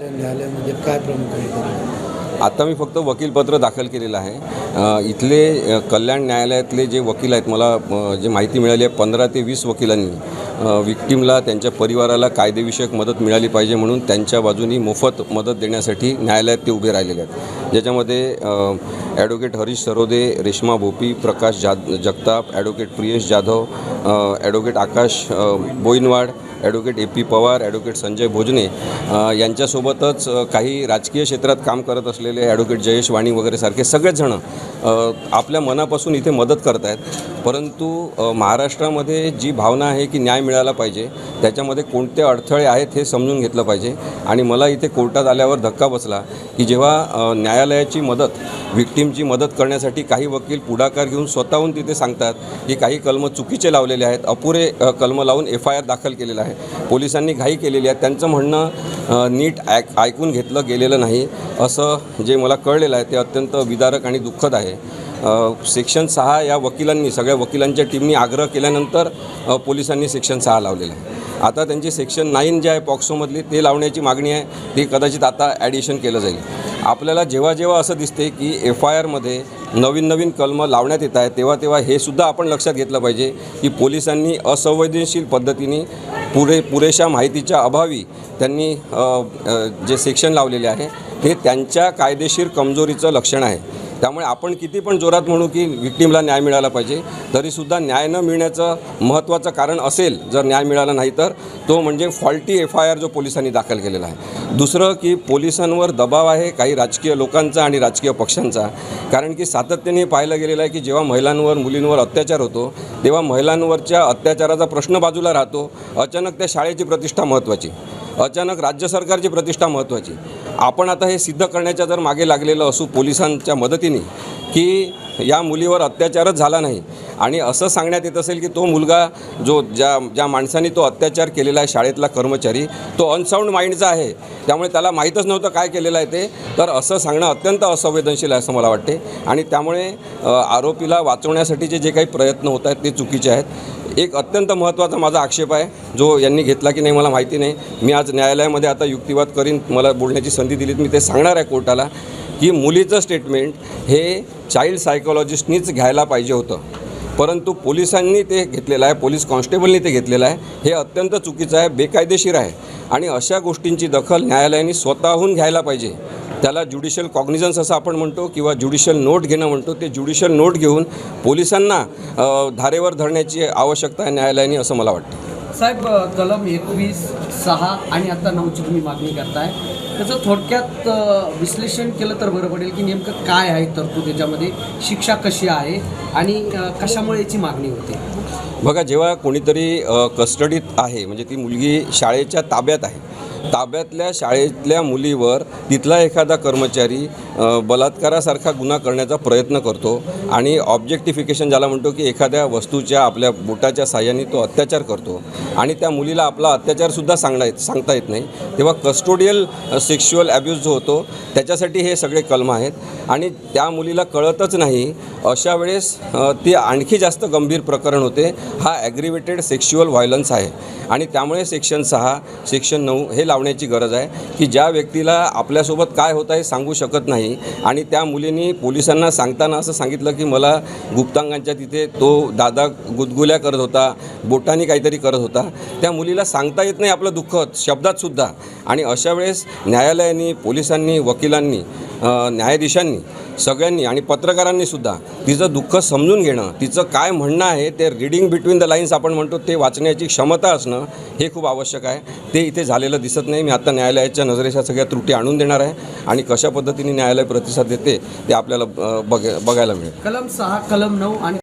न्यायालयामध्ये काय प्रमुख आता मी फक्त वकीलपत्र दाखल केलेलं आहे. इथले कल्याण न्यायालयातले जे वकील आहेत मला जे माहिती मिळाली आहे पंधरा ते वीस वकिलांनी विक्टीमला त्यांच्या परिवाराला कायदेविषयक मदत मिळाली पाहिजे म्हणून त्यांच्या बाजूनी मोफत मदत देण्यासाठी न्यायालयात ते उभे राहिलेले आहेत. ज्याच्यामध्ये ॲडव्होकेट हरीश सरोदे रेश्मा भोपी प्रकाश जा Jagtap advocate Priyesh Jadhav advocate Akash Boinwad advocate A P Pawar advocate Sanjay Bhojane यांच्यासोबतच काही राजकीय क्षेत्रात काम करत असलेले ॲडव्होकेट जयेश वाणी वगैरे सारखे सगळेचजणं आपल्या मनापासून इथे मदत करत आहेत परंतु महाराष्ट्रामध्ये जी भावना आहे की न्याय मिळाला पाहिजे त्याच्यामध्ये कोणते अडथळे आहेत हे समजून घेतलं पाहिजे. आणि मला इथे कोर्टात आल्यावर धक्का बसला की जेव्हा न्यायालयाची मदत व्हिक्टीमची मदत करण्यासाठी काही वकील पुढाकार घेऊन स्वतःहून तिथे सांगतात की काही कलम चुकीचे लावलेले आहेत अपुरे कलम लावून एफ आय आर दाखल केलेला आहे. पोलिसांनी घाई केलेली आहे. त्यांचं म्हणणं नीट ऐक ऐकून घेतलं गेलेलं नाही. असं जे मला कळलेलं आहे ते अत्यंत विदारक आणि दुःखद आहे. सेक्शन सहा या वकिलांनी सगळ्या वकिलांच्या टीमनी आग्रह केल्यानंतर पोलिसांनी सेक्शन सहा लावलेलं आहे. आता त्यांची सेक्शन नाईन जे आहे पॉक्सोमधली ते लावण्याची मागणी आहे. ती कदाचित आता ॲडिशन केलं जाईल. आपल्याला जेव्हा जेव्हा असं दिसते की एफ आय आरमध्ये नवीन नवीन कलमं लावण्यात येत आहेत तेव्हा तेव्हा हे सुद्धा आपण लक्षात घेतलं पाहिजे की पोलिसांनी असंवेदनशील पद्धतीने पुरे पुरेशा माहितीच्या अभावी त्यांनी जे सेक्शन लावलेले आहे हे त्यांच्या कायदेशीर कमजोरीचं लक्षण आहे. त्यामुळे आपण किती पण जोरात म्हणू की विक्टीमला न्याय मिळाला पाहिजे. तरीसुद्धा न्याय न मिळण्याचं महत्त्वाचं कारण असेल जर न्याय मिळाला नाही तर तो म्हणजे फॉल्टी एफ आय आर जो पोलिसांनी दाखल केलेला आहे. दुसरं की पोलिसांवर दबाव आहे काही राजकीय लोकांचा आणि राजकीय पक्षांचा. कारण की सातत्याने पाहिलं गेलेलं आहे की जेव्हा महिलांवर मुलींवर अत्याचार होतो तेव्हा महिलांवरच्या अत्याचाराचा प्रश्न बाजूला राहतो. अचानक त्या शाळेची प्रतिष्ठा महत्त्वाची. अचानक राज्य सरकारची प्रतिष्ठा महत्त्वाची. आपण आता हे सिद्ध करण्याच्या जर मागे लागलेलं असू पोलिसांच्या मदतीने की या मुलीवर अत्याचारच झाला नाही आणि असं सांगण्यात येत असेल की तो मुलगा जो ज्या ज्या माणसाने तो अत्याचार केलेला आहे शाळेतला कर्मचारी तो अनसाऊंड माइंडचा आहे. त्यामुळे त्याला माहीतच नव्हतं काय केलेलं आहे ते. तर असं सांगणं अत्यंत असंवेदनशील आहे असं मला वाटते. आणि त्यामुळे आरोपीला वाचवण्यासाठीचे जे काही प्रयत्न होत आहेत ते चुकीचे आहेत. एक अत्यंत महत्त्वाचा माझा आक्षेप आहे जो यांनी घेतला की नाही मला माहिती नाही. मी आज न्यायालयामध्ये आता युक्तिवाद करीन मला बोलण्याची संधी दिलीत मी ते सांगणार आहे कोर्टाला की मुलीचं स्टेटमेंट हे चाइल्ड सायकोलॉजिस्टनीच घ्यायला पाहिजे होतं. परंतु पोलिसांनी ते घेतलेलं आहे पोलीस कॉन्स्टेबलनी ते घेतलेलं आहे. हे अत्यंत चुकीचं आहे बेकायदेशीर आहे. आणि अशा गोष्टींची दखल न्यायालयाने स्वतःहून घ्यायला पाहिजे. त्याला ज्युडिशियल कॉग्निझन्स असं आपण म्हणतो किंवा ज्युडिशियल नोट घेणं म्हणतो ते ज्युडिशियल नोट घेऊन पोलिसांना धारेवर धरण्याची आवश्यकता आहे न्यायालयाने असं मला वाटतं. साहेब कलम एकवीस सहा आणि आता नऊची तुम्ही मागणी करताय. त्याचं थोडक्यात विश्लेषण केलं तर बरं पडेल की नेमकं काय आहे तरतूद त्याच्यामध्ये शिक्षा कशी आहे? आणि कशामुळे याची मागणी होते? बघा जेव्हा कोणीतरी कस्टडीत आहे म्हणजे ती मुलगी शाळेच्या ताब्यात आहे ताब्यातल्या शाळेतल्या मुलीवर तिथला एखादा कर्मचारी बलात्कारासारखा गुन्हा करण्याचा प्रयत्न करतो आणि ऑब्जेक्टिफिकेशन ज्याला म्हणतो की एखाद्या वस्तूच्या आपल्या बोटाच्या साह्याने तो अत्याचार करतो आणि त्या मुलीला आपला अत्याचारसुद्धा सांगता येत सांगता येत नाही. तेव्हा कस्टोडियल सेक्शुअल ॲब्यूज जो होतो त्याच्यासाठी हे सगळे कलम आहेत आणि त्या मुलीला कळतच नाही. अशा वेळेस ते ती आणखी जास्त गंभीर प्रकरण होते. हा ॲग्रिवेटेड सेक्शुअल व्हायलन्स आहे आणि त्यामुळे सेक्शन सहा सेक्शन नऊ हे लावण्याची गरज आहे की ज्या व्यक्तीला आपल्यासोबत काय होतं आहे सांगू शकत नाही. आणि त्या मुलींनी पोलिसांना सांगताना असं सांगितलं की मला गुप्तांगांच्या तिथे तो दादा गुदगुल्या करत होता बोटाने काहीतरी करत होता. त्या मुलीला सांगता येत नाही आपलं दुःख शब्दातसुद्धा आणि अशा वेळेस न्यायालयाने पोलिसांनी वकिलांनी न्यायाधीशांनी सगळ्यांनी आणि पत्रकारांनी सुद्धा तिचं दुःख समजून घेणं तिचं काय म्हणणं आहे ते रिडिंग बिटवीन द लाईन्स आपण म्हणतो ते वाचण्याची क्षमता असणं हे खूप आवश्यक आहे. ते इथे झालेलं दिसत नाही. मी आता न्यायालयाच्या नजरेच्या सगळ्या त्रुटी आणून देणार आहे आणि कशा पद्धतीने न्यायालय प्रतिसाद देते ते आपल्याला बघ बघायला मिळेल. कलम सहा कलम नऊ आणि